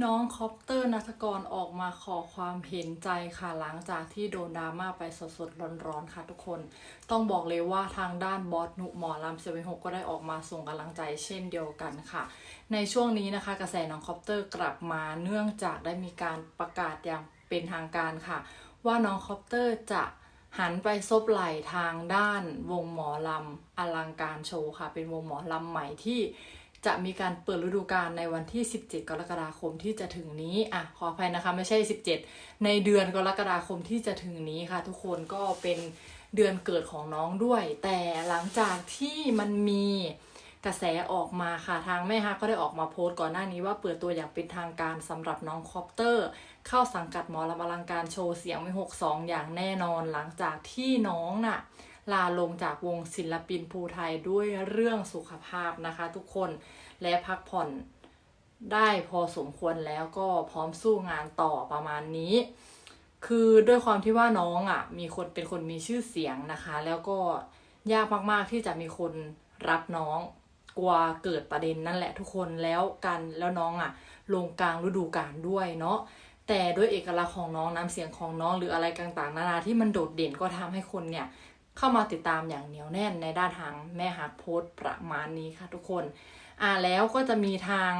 น้องคอปเตอร์นัทกรออกมาขอความเห็นใจค่ะหลังจากที่โดนดราม่าไปสดๆร้อนๆค่ะทุกคน ต้องบอกเลยว่าทางด้านบอสหนุหมอลำเซเว่นหกก็ได้ออกมาส่งกำลังใจเช่นเดียวกันค่ะ ในช่วงนี้นะคะ กระแสน้องคอปเตอร์กลับมาเนื่องจากได้มีการประกาศอย่างเป็นทางการค่ะ ว่าน้องคอปเตอร์จะหันไปซบไหลทางด้านวงหมอลำอลังการโชว์ค่ะ เป็นวงหมอลำใหม่ที่ จะมีการเปิดฤดูกาลในวันที่ 17 กรกฎาคมที่จะถึงนี้อะขออภัยนะคะไม่ใช่ 17 ในเดือนกรกฎาคมที่จะถึงนี้ค่ะ ทุกคนก็เป็นเดือนเกิดของน้องด้วย แต่หลังจากที่มันมีกระแสออกมาค่ะทางแม่ฮักก็ได้ออกมาโพสต์ก่อนหน้านี้ว่าเปิดตัวอย่างเป็นทางการสำหรับน้องคอปเตอร์ เข้าสังกัดหมอลำอลังการโชว์เสียงไม่หกสองอย่างแน่นอนหลังจากที่น้องน่ะ ลาลงจากวงศิลปินภูไทยด้วยเรื่องสุขภาพนะคะทุกคนและพักผ่อนได้พอสมควรแล้วก็พร้อมสู้งานต่อประมาณนี้ คือด้วยความที่ว่าน้องอะ มีคนเป็นคนมีชื่อเสียงนะคะ แล้วก็ยากมากๆที่จะมีคนรับน้องกลัวเกิดประเด็นนั่นแหละทุกคนแล้วกันแล้วน้องอะ ลงกลางฤดูกาลด้วยเนาะแต่ด้วยเอกลักษณ์ของน้องน้ำเสียงของน้องหรืออะไรต่างๆ นานาที่มันโดดเด่นก็ทำให้คนเนี่ย เข้ามาติดตามอย่างเหนียวแน่นในด้านทางแม่ฮักโพสต์ประมาณนี้ค่ะทุกคนอ่าแล้วก็จะมีทาง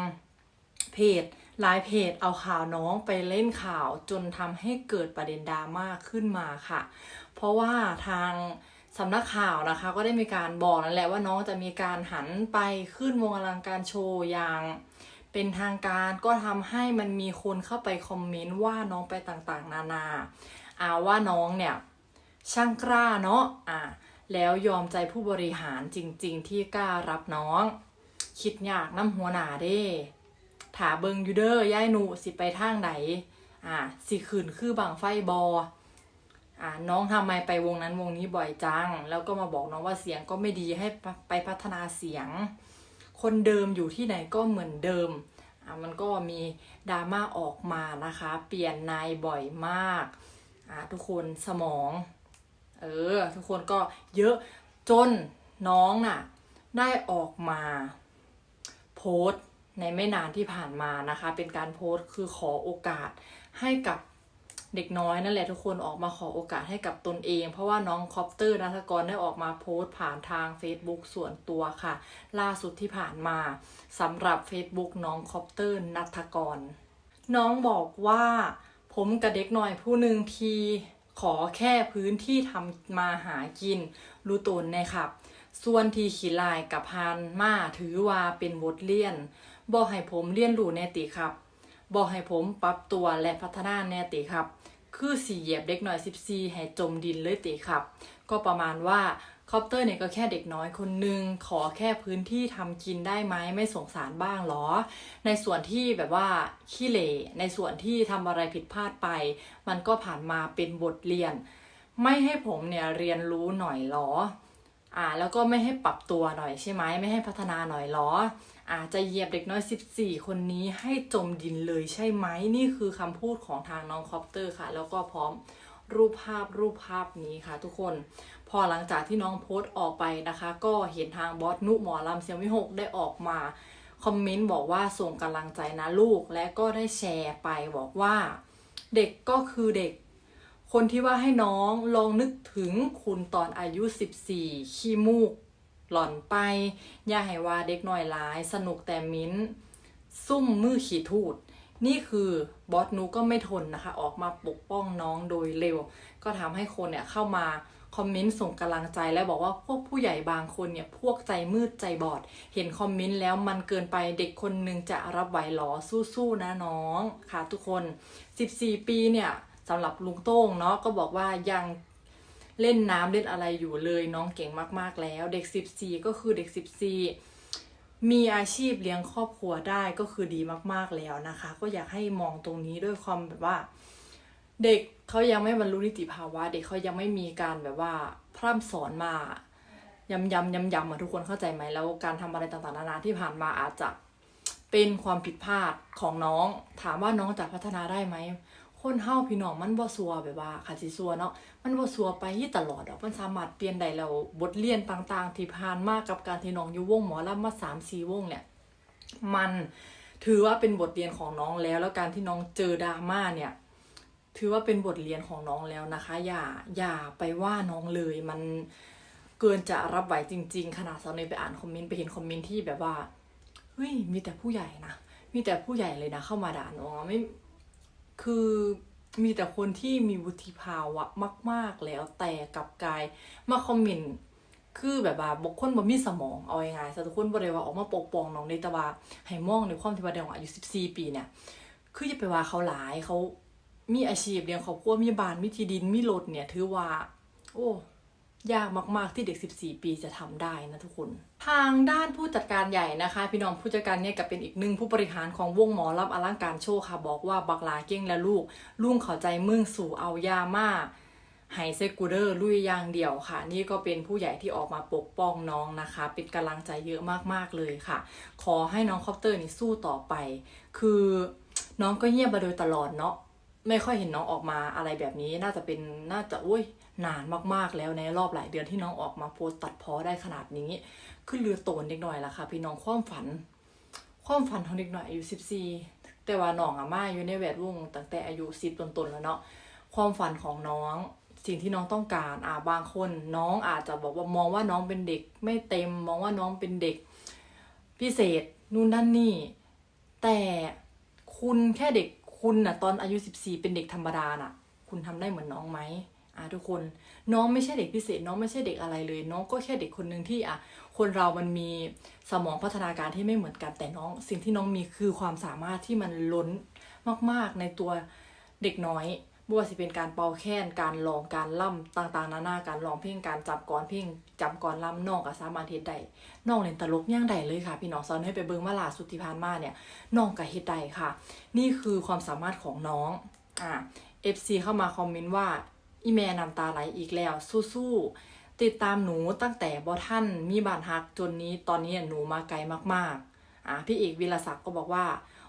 เพจหลายเพจเอาข่าวน้องไปเล่นข่าวจนทำให้เกิดประเด็นดราม่าขึ้นมาค่ะ เพราะว่าทางสำนักข่าวนะคะ ก็ได้มีการบอกนั่นแหละว่าน้องจะมีการหันไปขึ้นวงอลังการโชว์อย่างเป็นทางการก็ทำให้มันมีคนเข้าไปคอมเมนต์ว่าน้องไปต่างๆ นานาอ่าว่าน้องเนี่ย ช่างกล้าเนาะอะแล้วยอมใจผู้บริหารจริง ๆ ที่กล้ารับน้อง คิดยากน้ำหัวหนาเด้ถาเบิงยูเดอร์ย่ายหนูสิไปทางไหนอะสิขืนคือบังไฟบออะน้องทำไมไปวงนั้นวงนี้บ่อยจัง แล้วก็มาบอกน้องว่าเสียงก็ไม่ดีให้ไปไปพัฒนาเสียง คนเดิมอยู่ที่ไหนก็เหมือนเดิมอะมันก็มีดราม่าออกมานะคะ เปลี่ยนนายบ่อยมากอะทุกคนสมอง เออ ทุกคนก็เยอะจนน้องน่ะ ได้ออกมา โพสต์ในไม่นานที่ผ่านมานะคะ เป็นการโพสต์คือขอโอกาสให้กับเด็กน้อยนั่นแหละทุกคนออกมาขอโอกาสให้กับตนเอง เพราะว่าน้องคอปเตอร์นัทกรได้ออกมาโพสต์ผ่านทาง Facebook ส่วนตัวค่ะ ล่าสุดที่ผ่านมาสำหรับ Facebook น้องคอปเตอร์นัทกร น้องบอกว่า ผมกับเด็กหน่อยผู้หนึ่งที ขอแค่พื้นที่ทำมาหากินรู้ตนนะครับ ส่วนที่ขีลายกับพานมาถือว่าเป็นบทเรียนบอกให้ผมเรียนรู้แนติครับบอกให้ผมปรับตัวและพัฒนาแนติครับ คือสี่เหยียบเด็กหน่อย 14 ให้จมดินเลยติครับ ก็ประมาณว่า คอปเตอร์เนี่ยก็แค่เด็กน้อยคนหนึ่งขอแค่พื้นที่ทำกินได้ไหมไม่สงสารบ้างหรอ ในส่วนที่แบบว่าขี้เหร่ในส่วนที่ทำอะไรผิดพลาดไป มันก็ผ่านมาเป็นบทเรียน ไม่ให้ผมเนี่ยเรียนรู้หน่อยหรออ่าแล้วก็ไม่ให้ปรับตัวหน่อยใช่ไหมไม่ให้พัฒนาหน่อยหรออาจจะเหยียบเด็กน้อย 14 คนนี้ให้จมดินเลยใช่ไหมนี่คือคำพูดของทางน้องคอปเตอร์ค่ะ แล้วก็พร้อมรูปภาพรูปภาพนี้ค่ะทุกคน พอหลังจากที่น้องโพสต์ออกไปนะคะ ก็เห็นทางบอสนุหมอลำเสียงวิหกได้ออกมาคอมเมนต์บอกว่าส่งกำลังใจนะลูกและก็ได้แชร์ไปบอกว่า เด็กก็คือเด็ก คนที่ว่าให้น้องลองนึกถึงคุณตอนอายุ 14 ขี้มูก หล่อนไป อย่าให้ว่าเด็กน้อยหลาย สนุกแต่มิ้น ซุ่มมือขี่ทูด นี่คือบอสนูก็ไม่ทนนะคะ ออกมาปกป้องน้องโดยเร็ว ก็ทำให้คนเนี่ยเข้ามา คอมเมนต์ส่งกำลังใจและบอกว่าพวกผู้ใหญ่บางคนเนี่ยพวกใจมืดใจบอด เห็นคอมเมนต์แล้วมันเกินไปเด็กคนหนึ่งจะรับไหวหรอสู้ๆนะน้องค่ะทุกคน 14 ปีเนี่ยสำหรับลุงโต้งเนาะก็บอกว่ายังเล่นน้ำเล่นอะไรอยู่เลยน้องเก่งมากๆแล้ว เด็ก 14 ก็คือเด็ก 14 มีอาชีพเลี้ยงครอบครัวได้ก็คือดีมากๆแล้วนะคะ ก็อยากให้มองตรงนี้ด้วยความแบบว่า เด็ก เขายังไม่บรรลุนิติภาวะ เด็กเขายังไม่มีการแบบว่าพร่ำสอนมาย้ำยำยำยำอะทุกคนเข้าใจไหมแล้วการทำอะไรต่างๆนานาที่ผ่านมาอาจจะเป็นความผิดพลาดของน้อง ถามว่าน้องจะพัฒนาได้ไหมคนเฮาพี่น้องมันบ่ซัวแบบว่าขาดสิซัวเนาะมันบ่ซัวไปที่ตลอดดอกมันสามารถเปลี่ยนได้แล้วบทเรียนต่างๆ ที่ผ่านมากับการที่น้องอยู่วงหมอลำมา3-4วงเนี่ยมันถือว่าเป็นบทเรียนของน้องแล้ว แล้วการที่น้องเจอดราม่าเนี่ย ถือว่าเป็นบทเรียนของน้องแล้วนะคะ อย่าอย่าไปว่าน้องเลยมันเกินจะรับไหวจริง ๆ ขนาดสาวเนยไปอ่านคอมเมนต์ไปเห็นคอมเมนต์ที่แบบว่าเฮ้ยมีแต่ผู้ใหญ่นะมีแต่ผู้ใหญ่เลยนะเข้ามาด่าน้องไม่คือมีแต่คนที่มีวุฒิภาวะมาก ๆ แล้วแต่กลับกลายมาคอมเมนต์คือแบบว่าบกคนบ่มีสมองเอายังไงซะทุกคนบ่ได้ว่าออกมาปกป้องน้องในต่ว่าให้มองในความที่ว่าเด็กอายุ14 ปีเนี่ย คืออย่าไปว่าเขาหลายเขา มีอาชีพเลี้ยงครอบครัวมีบ้านมีที่ดินมีรถเนี่ยถือว่า โอ้ยากมาก ๆ ที่เด็ก 14 ปีจะทำได้นะทุกคน ทางด้านผู้จัดการใหญ่นะคะ พี่น้องผู้จัดการเนี่ยก็เป็นอีกหนึ่งผู้บริหารของวงหมอรับอลังการโชว์ค่ะ บอกว่าบักลาเก้งและลูกลุงเข้าใจมึงสู่เอายามาไฮเซกูเดอร์ลุยยางเดียวค่ะ นี่ก็เป็นผู้ใหญ่ที่ออกมาปกป้องน้องนะคะ เป็นกำลังใจเยอะมากๆเลยค่ะ ขอให้น้องคอปเตอร์นี่สู้ต่อไป คือน้องก็เงียบมาโดยตลอดเนาะ ไม่ค่อยเห็นน้องออกมาอะไรแบบนี้น่าจะเป็นน่าจะอุ้ยนานมากๆแล้วในรอบหลายเดือนที่น้องออกมาโพสต์ตัดพอได้ขนาดนี้ ขึ้นเรือโตนเด็กหน่อยละค่ะ พี่น้องความฝัน ความฝันของเด็กหน่อยอายุสิบสี่แต่ว่าน้องอะมาอยู่ในแวดวงตั้งแต่อายุสิบต้นๆแล้วเนาะความฝันของน้องสิ่งที่น้องต้องการอ่าบางคน น้องอาจจะบอกว่ามองว่าน้องเป็นเด็ก ไม่เต็มมองว่าน้องเป็นเด็ก พิเศษนู่นนั่นนี่ แต่คุณแค่เด็ก คุณน่ะตอนอายุ 14 เป็นเด็กธรรมดาน่ะ คุณทำได้เหมือนน้องไหมอะทุกคนน้องไม่ใช่เด็กพิเศษ น้องไม่ใช่เด็กอะไรเลย น้องก็แค่เด็กคนหนึ่งที่อะคนเรามันมีสมองพัฒนาการที่ไม่เหมือนกันแต่น้อง สิ่งที่น้องมีคือความสามารถที่มันล้นมาก ๆ ในตัวเด็กน้อย ว่าสิเป็นการเป่าแค้นการร้องการล่ำต่างๆ นานาการร้องเพลงการจับกรเพลงจำกรล่ำนอกก็สามารถเฮ็ดได้น้องเล่นตลกย่างใดเลยค่ะ พี่น้องสอนให้ไปเบิ่งมาล่าสุดที่ผ่านมาเนี่ยน้องก็เฮ็ดได้ค่ะ นี่คือความสามารถของน้องอ่า FC เข้ามาคอมเมนต์ว่าอีแม่น้ำตาไหลอีกแล้วสู้ๆติดตามหนูตั้งแต่บอท่านมีบานฮักจนนี้ตอนนี้หนูมาไกลมากๆอ่าพี่เอกวิลศักดิ์ก็บอกว่า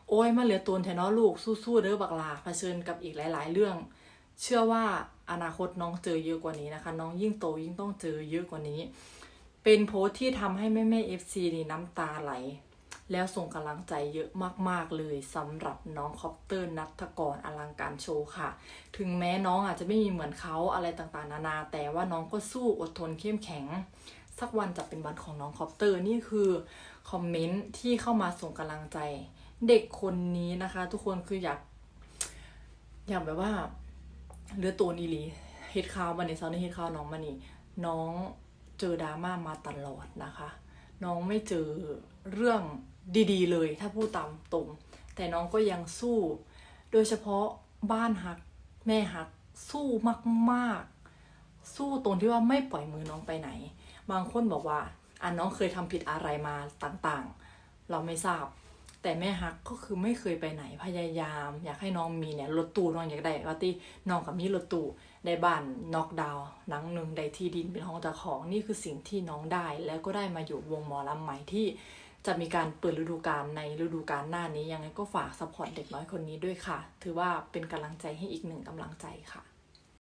โอ้ยมาเหลือตูนแทนเนาะลูกสู้ๆเด้อบักลาเผชิญกับอีกหลาย ๆ เรื่อง เชื่อว่าอนาคตน้องเจอเยอะกว่านี้นะคะ น้องยิ่งโตยิ่งต้องเจอเยอะกว่านี้ เป็นโพสที่ทำให้แม่แม่เอฟซีนี่น้ำตาไหล แล้วส่งกำลังใจเยอะมากๆเลยสำหรับน้องคอปเตอร์นัทกรอลังการโชว์ค่ะ ถึงแม้น้องอาจจะไม่มีเหมือนเขาอะไรต่างๆ นานา แต่ว่าน้องก็สู้อดทนเข้มแข็ง สักวันจะเป็นวันของน้องคอปเตอร์นี่คือคอมเมนต์ที่เข้ามาส่งกำลังใจ เด็กคนนี้นะคะ ทุกคนคืออยาก อยากแบบว่าเรือตัวนีลีเฮดข่าวมาในเซาในเฮดข่าวน้องมานี่น้องเจอดราม่ามาตลอดนะคะ น้องไม่เจอเรื่องดีๆ เลย ถ้าพูดตามตรง แต่น้องก็ยังสู้ โดยเฉพาะบ้านฮักแม่ฮักสู้มาก ๆ สู้ตรงที่ว่าไม่ปล่อยมือน้องไปไหน บางคนบอกว่าอะน้องเคยทำผิดอะไรมาต่างๆ เราไม่ทราบ แต่แม่ฮักก็คือไม่เคยไปไหนพยายาม อยากให้น้องมีเนี่ยรถตู้น้องอยากได้ว่าที่น้องกับมีรถตู้ได้บ้านนอกดาวน์หลังหนึ่งได้ที่ดินเป็นของเจ้าของนี่คือสิ่งที่น้องได้แล้วก็ได้มาอยู่วงหมอลำใหม่ที่จะมีการเปิดฤดูกาลในฤดูกาลหน้านี้ยังไงก็ฝากสปอร์ตเด็กน้อยคนนี้ด้วยค่ะ ถือว่าเป็นกำลังใจให้อีกหนึ่งกำลังใจค่ะ